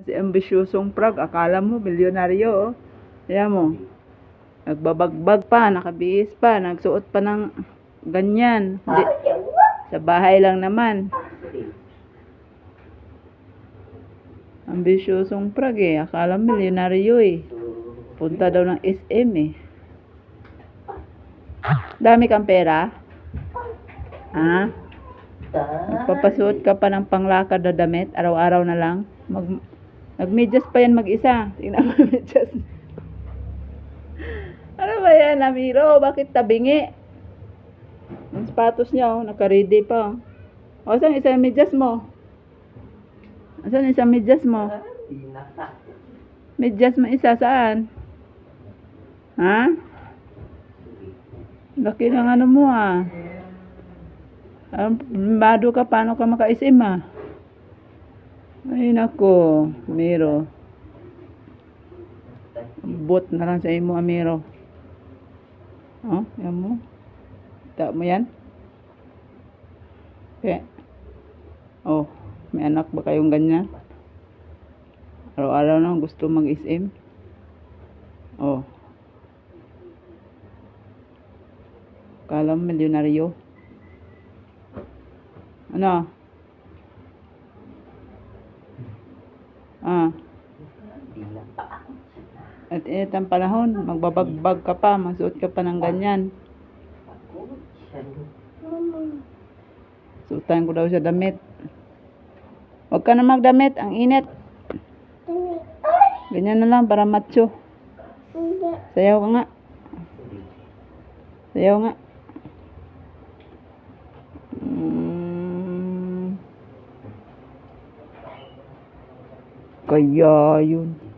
Si ambisyosong prag, akala mo, milyonaryo, oh. Kaya mo, nagbabagbag pa, nakabihis pa, nagsuot pa ng ganyan. Di, sa bahay lang naman. Ambisyosong prag eh, akala milyonaryo eh. Punta daw ng SM eh. Dami kang pera? Ha? Magpapasuot ka pa ng panglakad na damit, araw-araw na lang. Mag, nagmedyas pa yan mag-isa. Tingnan mo medyas. ano ba yan, Amiro? Bakit tabingi? Ang sapatos niya, oh, naka-ready pa. O, saan isang medyas mo? Saan isang medyas mo? Medyas mo isa, saan? Ha? Laki ng ano mo ah. Um, bado ka, paano ka maka-SM ah? Ay nako, Amiro. Bot na lang sa imo, Amiro. Oh, yan mo. Ta mo yan? Okay. Oh, may anak ba kayong ganyan? Araw-araw na gusto mag-SM? Oh. Kala mo milyonaryo? Ano? Ah. At init ang panahon, magbabagbag ka pa, masuot ka pa ng ganyan. Suotan ko daw sa damit. Huwag ka na magdamit, ang init. Ganyan na lang para macho. Sayaw ka nga. Sayaw nga. Kaya yun.